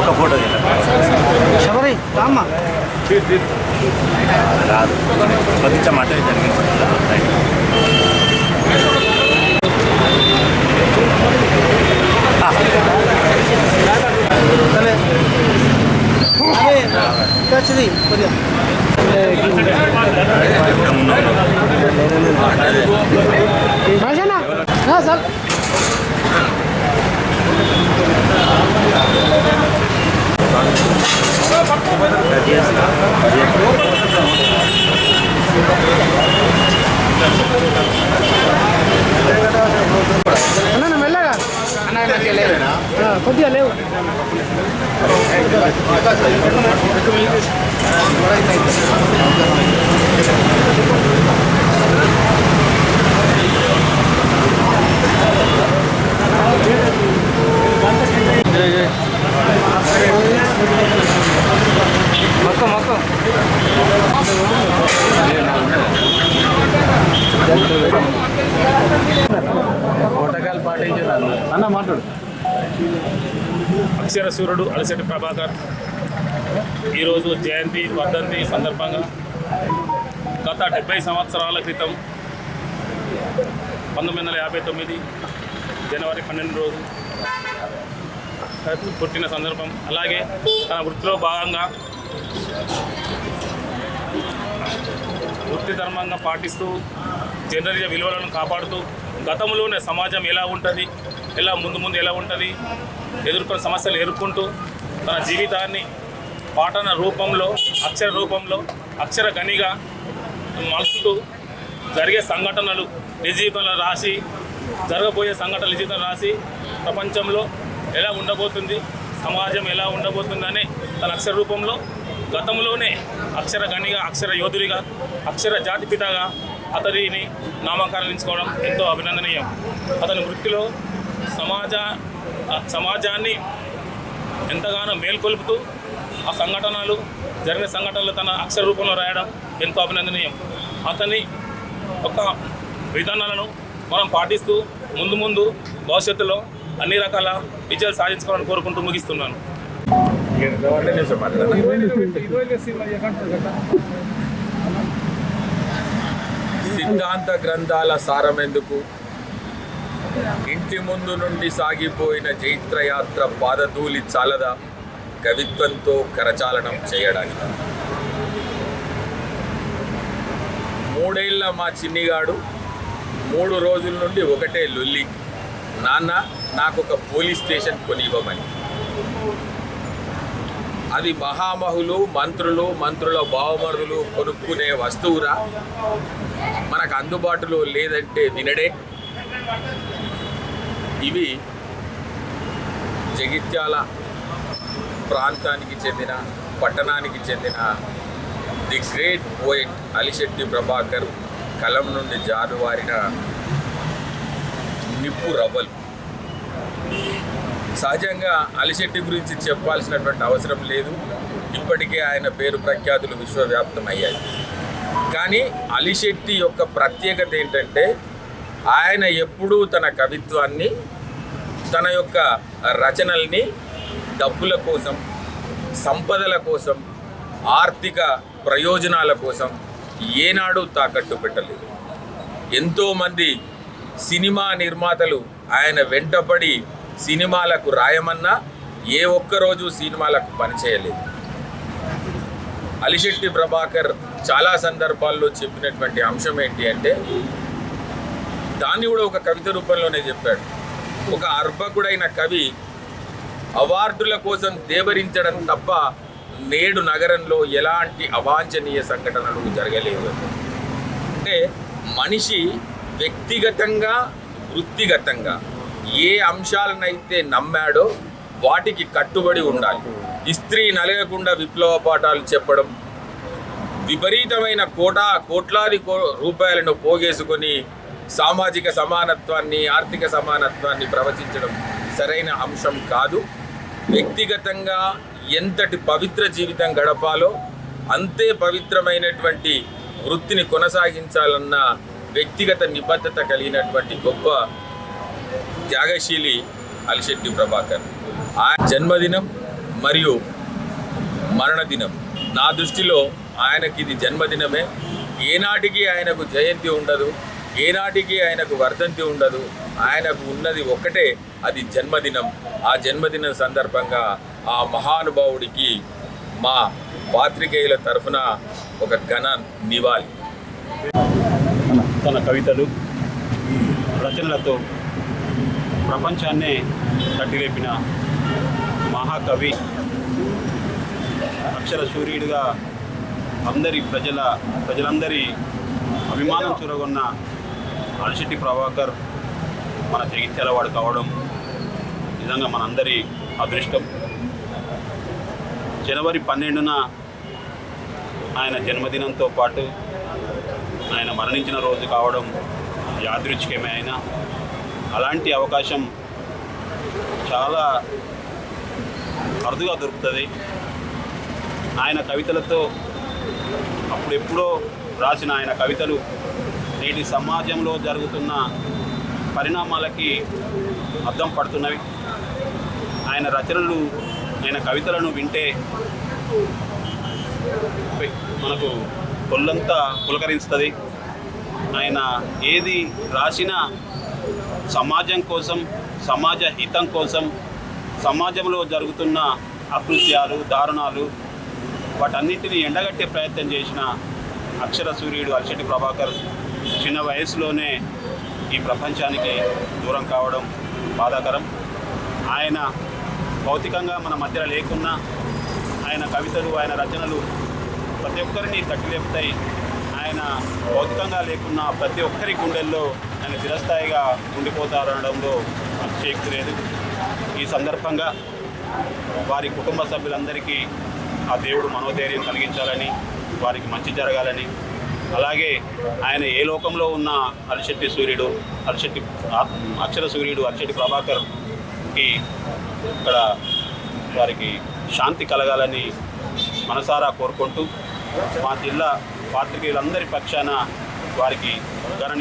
ఒక ఫోటో శబరి రామ్మ రాదు కొంచెం అటు జరిగింది రైట్. వచ్చింది కొద్దిగా భాషనా సార్ కొద్దిగా లేవు మొత్తం మొత్తం అన్న మాట్లాడు అక్షర సూర్యుడు అలసటి ప్రభాకర్. ఈరోజు జయంతి వర్ధంతి సందర్భంగా గత డెబ్బై సంవత్సరాల క్రితం పంతొమ్మిది వందల యాభై తొమ్మిది జనవరి పన్నెండు రోజు పుట్టిన సందర్భం. అలాగే తన వృత్తిలో భాగంగా వృత్తి ధర్మంగా పాటిస్తూ జనరీయ విలువలను కాపాడుతూ గతంలోనే సమాజం ఎలా ఉంటుంది ఎలా ముందు ముందు ఎలా ఉంటుంది? ఎదుర్కొన్న సమస్యలు ఎదుర్కొంటూ తన జీవితాన్ని పాటన రూపంలో అక్షర రూపంలో అక్షర గనిగా మలుచుతూ జరిగే సంఘటనలు నిజ జీవితంలో రాసి జరగబోయే సంఘటనలు నిజ జీవితంలో రాసి ప్రపంచంలో ఎలా ఉండబోతుంది సమాజం ఎలా ఉండబోతుందని తన అక్షర రూపంలో గతంలోనే అక్షర గనిగా అక్షర యోధుడిగా అక్షర జాతిపితగా అతడిని నామకరణించుకోవడం ఎంతో అభినందనీయం. అతని వృత్తిలో సమాజ సమాజాన్ని ఎంతగానో మేల్కొల్పుతూ ఆ సంఘటనలు జరిగిన సంఘటనలు తన అక్షర రూపంలో రాయడం ఎంతో అభినందనీయం. అతని ఒక విధానాలను మనం పాటిస్తూ ముందు ముందు భవిష్యత్తులో అన్ని రకాల విజయాలు సాధించుకోవాలని కోరుకుంటూ ముగిస్తున్నాను. సిద్ధాంత గ్రంథాల సారం ఎందుకు? ఇంటి ముందు నుండి సాగిపోయిన జైత్రయాత్ర పాదధూలి చాలదా కవిత్వంతో కరచాలనం చేయడానికి. మూడేళ్ళ మా చిన్నిగాడు మూడు రోజుల నుండి ఒకటే లొల్లి నాన్న నాకు ఒక పోలీస్ స్టేషన్ కొనివ్వమని. అది మహామహులు మంత్రులు మంత్రుల బావమరులు కొనుక్కునే వస్తువురా. మనకు అందుబాటులో లేదంటే వినడే. ఇవి జగిత్యాల ప్రాంతానికి చెందిన పట్టణానికి చెందిన the great poet Alisetti Prabhakar కలం నుండి జారువారిన నిప్పు రవ్వలు. సహజంగా అలిశెట్టి గురించి చెప్పాల్సినటువంటి అవసరం లేదు. ఇప్పటికే ఆయన పేరు ప్రఖ్యాతులు విశ్వవ్యాప్తమయ్యాయి. కానీ అలిశెట్టి యొక్క ప్రత్యేకత ఏంటంటే ఆయన ఎప్పుడూ తన కవిత్వాన్ని తన యొక్క రచనల్ని డబ్బుల కోసం సంపదల కోసం ఆర్థిక ప్రయోజనాల కోసం ఏనాడు తాకట్టు పెట్టలేదు. ఎంతోమంది సినిమా నిర్మాతలు ఆయన వెంటపడి సినిమాలకు రాయమన్నా ఏ ఒక్కరోజు సినిమాలకు పనిచేయలేదు అలిశెట్టి ప్రభాకర్ చాలా సందర్భాల్లో చెప్పినటువంటి అంశం ఏంటి అంటే దాన్ని కూడా ఒక కవిత రూపంలోనే చెప్పాడు. ఒక అర్భకుడైన కవి అవార్డుల కోసం దేవరించడం తప్ప నేడు నగరంలో ఎలాంటి అవాంఛనీయ సంఘటనలు జరగలేదు. అంటే మనిషి వ్యక్తిగతంగా వృత్తిగతంగా ఏ అంశాలనైతే నమ్మాడో వాటికి కట్టుబడి ఉండాలి. ఇస్త్రీ నలగకుండా విప్లవ పాఠాలు చెప్పడం విపరీతమైన కోటా కోట్లాది కో రూపాయలను పోగేసుకొని సామాజిక సమానత్వాన్ని ఆర్థిక సమానత్వాన్ని ప్రవచించడం సరైన అంశం కాదు. వ్యక్తిగతంగా ఎంతటి పవిత్ర జీవితం గడపాలో అంతే పవిత్రమైనటువంటి వృత్తిని కొనసాగించాలన్న వ్యక్తిగత నిబద్ధత కలిగినటువంటి గొప్ప త్యాగశీలి అలిశెట్టి ప్రభాకర్. ఆ జన్మదినం మరియు మరణదినం. నా దృష్టిలో ఆయనకి ఇది జన్మదినమే. ఏనాటికి ఆయనకు జయంతి ఉండదు. ఏనాటికి ఆయనకు వర్ధంతి ఉండదు ఆయనకు ఉన్నది ఒక్కటే అది జన్మదినం. ఆ జన్మదినం సందర్భంగా ఆ మహానుభావుడికి మా పాత్రికేయుల తరఫున ఒక ఘన నివాళి. తన కవితలు రచనలతో ప్రపంచాన్నే తట్టిలేపిన మహాకవి అక్షర సూర్యుడిగా అందరి ప్రజల ప్రజలందరి అభిమానం చూరగొన్న అలశెట్టి ప్రభాకర్ మన జగిత్యాలవాడు కావడం నిజంగా మనందరి అదృష్టం. జనవరి పన్నెండున ఆయన జన్మదినంతో పాటు ఆయన మరణించిన రోజు కావడం యాదృచ్ఛికమే అయినా అలాంటి అవకాశం చాలా అరుదుగా దొరుకుతుంది. ఆయన కవితలతో అప్పుడెప్పుడో రాసిన ఆయన కవితలు నేటి సమాజంలో జరుగుతున్న పరిణామాలకి అద్దం పడుతున్నవి. ఆయన రచనలు ఆయన కవితలను వింటే మనకు కొల్లంతా పులకరిస్తుంది ఆయన ఏది రాసినా సమాజం కోసం సమాజ హితం కోసం సమాజంలో జరుగుతున్న అకృత్యాలు దారుణాలు వాటన్నిటిని ఎండగట్టే ప్రయత్నం చేసిన అక్షర సూర్యుడు అల్శెట్టి ప్రభాకర్ చిన్న వయసులోనే ఈ ప్రపంచానికి దూరం కావడం బాధాకరం. ఆయన భౌతికంగా మన మధ్యలో లేకున్నా ఆయన కవితలు ఆయన రచనలు ప్రతి ఒక్కరిని తట్టిలేపుతాయి. ఆయన భౌతికంగా లేకున్నా ప్రతి ఒక్కరి గుండెల్లో ఆయన చిరస్థాయిగా ఉండిపోతారనడంలో అతిశయక్తి లేదు. ఈ సందర్భంగా వారి కుటుంబ సభ్యులందరికీ ఆ దేవుడు మనోధైర్యం కలిగించాలని వారికి మంచి జరగాలని అలాగే ఆయన ఏ లోకంలో ఉన్న అరిశెట్టి సూర్యుడు అరిశెట్టి అక్షర సూర్యుడు అరిశెట్టి ప్రభాకర్కి ఇక్కడ వారికి శాంతి కలగాలని మనసారా కోరుకుంటూ మా జిల్లా పాత్రికేయులందరి పక్షాన వారికి ఘన